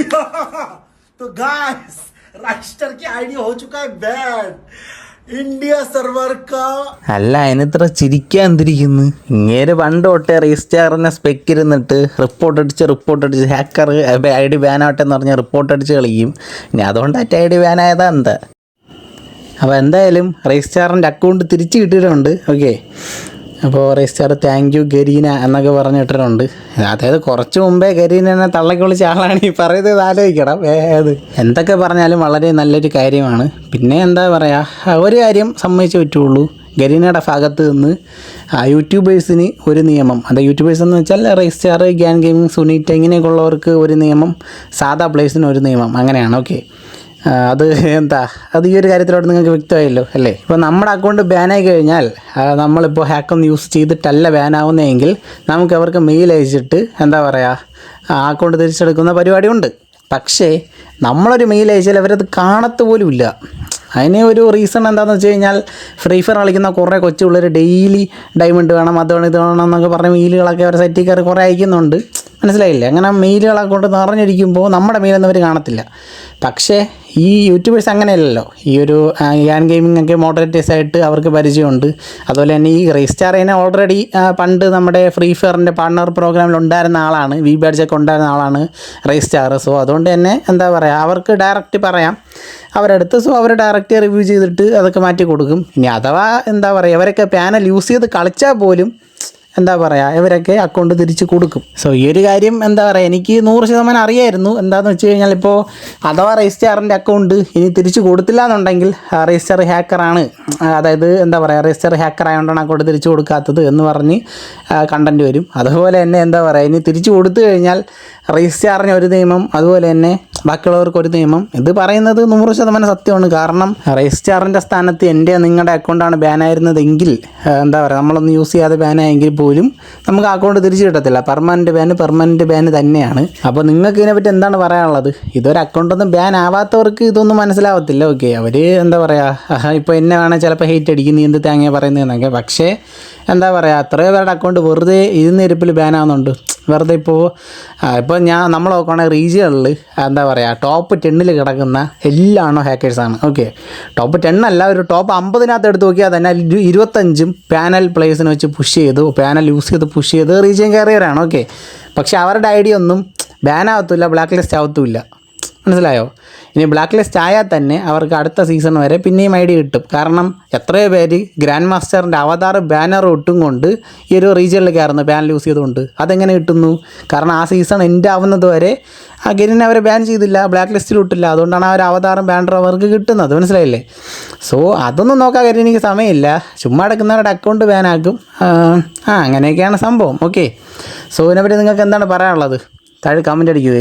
तो guys register की ID हो चुका है बैन इंडिया सर्वर का അല്ല അതിനിത്ര ചിരിക്കാൻ എന്തിരിക്കുന്നു ഇങ്ങേര് പണ്ട് തൊട്ടേ റീസ്റ്റാറിനെ സ്പെക്ക് ഇരുന്നിട്ട് റിപ്പോർട്ട് അടിച്ച് റിപ്പോർട്ട് അടിച്ച് ഹാക്കർ ഐ ഡി ബാൻ ആവട്ടെ എന്ന് പറഞ്ഞ് റിപ്പോർട്ട് അടിച്ച് കളിക്കും ഇനി അതുകൊണ്ടായിട്ട് ഐ ഡി ബാൻ ആയതാ എന്താ അപ്പോൾ എന്തായാലും റീസ്റ്റാറിൻ്റെ അക്കൗണ്ട് തിരിച്ച് കിട്ടിയിട്ടുണ്ട് ഓക്കെ അപ്പോൾ റീസ്റ്റാർ താങ്ക് യു ഗരീന എന്നൊക്കെ പറഞ്ഞിട്ടിട്ടുണ്ട്. അതായത് കുറച്ച് മുമ്പേ ഗരീനെ തള്ളക്ക് വിളിച്ച ആളാണ്. ഈ പറയുന്നത് ആലോചിക്കണം. ഏത്? എന്തൊക്കെ പറഞ്ഞാലും വളരെ നല്ലൊരു കാര്യമാണ്. പിന്നെ എന്താ പറയുക ഒരു കാര്യം സമ്മതിച്ചു പറ്റുള്ളൂ. ഗരീനയുടെ ഭാഗത്ത് നിന്ന് യൂട്യൂബേഴ്സിന് ഒരു നിയമം. അത് യൂട്യൂബേഴ്സ് എന്ന് വെച്ചാൽ റെയ്സ്റ്റാർ ഗ്യാൻ ഗെയിമിംഗ് സുനീറ്റ് ഇങ്ങനെയൊക്കെ ഉള്ളവർക്ക് ഒരു നിയമം സാധാ പ്ലേസിന് ഒരു നിയമം. അങ്ങനെയാണ് ഓക്കെ. അത് എന്താ? അത് ഈ ഒരു കാര്യത്തിലോട്ട് നിങ്ങൾക്ക് വ്യക്തമായല്ലോ അല്ലേ? ഇപ്പോൾ നമ്മുടെ അക്കൗണ്ട് ബാനായി കഴിഞ്ഞാൽ നമ്മളിപ്പോൾ ഹാക്കൊന്ന് യൂസ് ചെയ്തിട്ടല്ല ബാനാവുന്നതെങ്കിൽ നമുക്ക് അവർക്ക് മെയിൽ അയച്ചിട്ട് എന്താ പറയുക ആ അക്കൗണ്ട് തിരിച്ചെടുക്കുന്ന പരിപാടിയുണ്ട്. പക്ഷേ നമ്മളൊരു മെയിൽ അയച്ചാൽ അവരത് കാണത്ത് പോലും ഇല്ല. അതിന് ഒരു റീസൺ എന്താണെന്ന് വെച്ച് കഴിഞ്ഞാൽ ഫ്രീ ഫയർ കളിക്കുന്ന കുറേ കൊച്ചു പിള്ളേർ ഡെയിലി ഡയമണ്ട് വേണം അത് വേണം ഇത് വേണം എന്നൊക്കെ പറഞ്ഞ് മെയിലുകളൊക്കെ അവർ സെറ്റിൽ കയറി കുറേ അയക്കുന്നുണ്ട്. മനസ്സിലായില്ലേ? അങ്ങനെ മെയിലുകളൊക്കെ കൊണ്ട് നിറഞ്ഞിരിക്കുമ്പോൾ നമ്മുടെ മെയിലൊന്നും അവർ കാണത്തില്ല. പക്ഷേ ഈ യൂട്യൂബേഴ്സ് അങ്ങനെയല്ലല്ലോ. ഈ ഒരു യാൻ ഗെയിമിംഗ് ഒക്കെ മോഡറേറ്റേഴ്സ് ആയിട്ട് അവർക്ക് പരിചയമുണ്ട്. അതുപോലെ തന്നെ ഈ റീസ്റ്റാറിനെ ഓൾറെഡി പണ്ട് നമ്മുടെ ഫ്രീ ഫയറിന്റെ പാർട്ണർ പ്രോഗ്രാമിൽ ഉണ്ടായിരുന്ന ആളാണ്. വി ബാഡ്ജൊക്കെ ഉണ്ടായിരുന്ന ആളാണ് റീസ്റ്റാർ സോ അതുകൊണ്ട് തന്നെ എന്താ പറയുക അവർക്ക് ഡയറക്റ്റ് പറയാം. അവരെടുത്ത് സോ അവർ ഡയറക്റ്റ് റിവ്യൂ ചെയ്തിട്ട് അതൊക്കെ മാറ്റി കൊടുക്കും. ഇനി അഥവാ എന്താ പറയുക അവരൊക്കെ പാനൽ യൂസ് ചെയ്ത് കളിച്ചാൽ പോലും എന്താ പറയുക ഇവരൊക്കെ അക്കൗണ്ട് തിരിച്ച് കൊടുക്കും. സോ ഈ ഒരു കാര്യം എന്താ പറയുക എനിക്ക് നൂറ് ശതമാനം അറിയായിരുന്നു. എന്താണെന്ന് വെച്ച് കഴിഞ്ഞാൽ ഇപ്പോൾ അഥവാ രജിസ്റ്റാറിന്റെ അക്കൗണ്ട് ഇനി തിരിച്ച് കൊടുത്തില്ല എന്നുണ്ടെങ്കിൽ രജിസ്റ്റർ ഹാക്കറാണ് അതായത് എന്താ പറയുക രജിസ്റ്റർ ഹാക്കർ ആയതുകൊണ്ടാണ് അക്കൗണ്ട് തിരിച്ചു കൊടുക്കാത്തത് എന്ന് പറഞ്ഞ് കണ്ടന്റ് വരും. അതുപോലെ തന്നെ എന്താ പറയുക ഇനി തിരിച്ചു കൊടുത്തു കഴിഞ്ഞാൽ രജിസ്റ്റാറിന് ഒരു നിയമം അതുപോലെ തന്നെ ബാക്കിയുള്ളവർക്ക് ഒരു നിയമം. ഇത് പറയുന്നത് നൂറ് ശതമാനം സത്യമാണ്. കാരണം രജിസ്റ്റാറിന്റെ സ്ഥാനത്ത് എന്റെ നിങ്ങളുടെ അക്കൗണ്ടാണ് ആ, എന്താ പറയുക നമ്മളൊന്ന് യൂസ് ചെയ്യാതെ ബാൻ ആയെങ്കിൽ പോലും നമുക്ക് അക്കൗണ്ട് തിരിച്ചു കിട്ടത്തില്ല. പെർമനന്റ് ബാൻ പെർമനന്റ് ബാൻ തന്നെയാണ്. അപ്പോൾ നിങ്ങൾക്ക് ഇതിനെ പറ്റി എന്താണ് പറയാനുള്ളത്? ഇതൊരു അക്കൗണ്ടൊന്നും ബാൻ ആവാത്തവർക്ക് ഇതൊന്നും മനസ്സിലാവത്തില്ല. ഓക്കെ അവർ എന്താ പറയുക ഇപ്പോൾ എന്നെ വേണേൽ ചിലപ്പോൾ ഹെയ്റ്റ് അടിക്കും നീ എന്ത് തേങ്ങ പറയുന്നതെന്നൊക്കെ. പക്ഷേ എന്താ പറയുക അത്രയോ പേരുടെ അക്കൗണ്ട് വെറുതെ ഇരുന്ന ഇരിപ്പിൽ ബാൻ ആവുന്നുണ്ട്. വെറുതെ ഇപ്പോൾ ഇപ്പോൾ ഞാൻ നമ്മൾ നോക്കുകയാണെങ്കിൽ റീജിയണിൽ എന്താ പറയുക ടോപ്പ് ടെന്നിൽ കിടക്കുന്ന എല്ലാണോ ഹാക്കേഴ്സാണ് ഓക്കെ ടോപ്പ് ടെൻ അല്ല ഒരു ടോപ്പ് അമ്പതിനകത്ത് എടുത്ത് നോക്കിയാൽ തന്നെ ഇരുപത്തഞ്ചും പാനൽ പ്ലേസിനെ വെച്ച് പുഷ് ചെയ്തു പാനൽ യൂസ് ചെയ്ത് പുഷ് ചെയ്ത് റീജിയൻ കയറിയവരാണ് ഓക്കെ പക്ഷേ അവരുടെ ഐഡിയ ഒന്നും ബാൻ ബ്ലാക്ക് ലിസ്റ്റ് ആവത്തുമില്ല. മനസ്സിലായോ? ഇനി ബ്ലാക്ക് ലിസ്റ്റ് ആയാൽ തന്നെ അവർക്ക് അടുത്ത സീസൺ വരെ പിന്നെയും ഐ ഡി കിട്ടും. കാരണം എത്രയോ പേര് ഗ്രാൻഡ് മാസ്റ്ററിന്റെ അവതാർ ബാനർ ഒട്ടും കൊണ്ട് ഈ ഒരു റീജിയനിൽ കയറുന്നു ബാൻ യൂസ് ചെയ്തുകൊണ്ട്. അതെങ്ങനെ കിട്ടുന്നു? കാരണം ആ സീസൺ എൻഡ് ആവുന്നത് വരെ ആ ഗെയിമിനെ അവരെ ബാൻ ചെയ്തില്ല ബ്ലാക്ക് ലിസ്റ്റിൽ ഇട്ടില്ല. അതുകൊണ്ടാണ് ആ ഒരു അവതാറും ബാനറും അവർക്ക് കിട്ടുന്നത്. മനസ്സിലായില്ലേ? സോ അതൊന്നും നോക്കാൻ കാര്യം എനിക്ക് സമയമില്ല. ചുമ്മാ അടക്കുന്നവരുടെ അക്കൗണ്ട് ബാനാക്കും ആ അങ്ങനെയൊക്കെയാണ് സംഭവം. ഓക്കെ സോ ഇതിനെപ്പറ്റി നിങ്ങൾക്ക് എന്താണ് പറയാനുള്ളത്? താഴെ കമന്റ് അടിക്കുക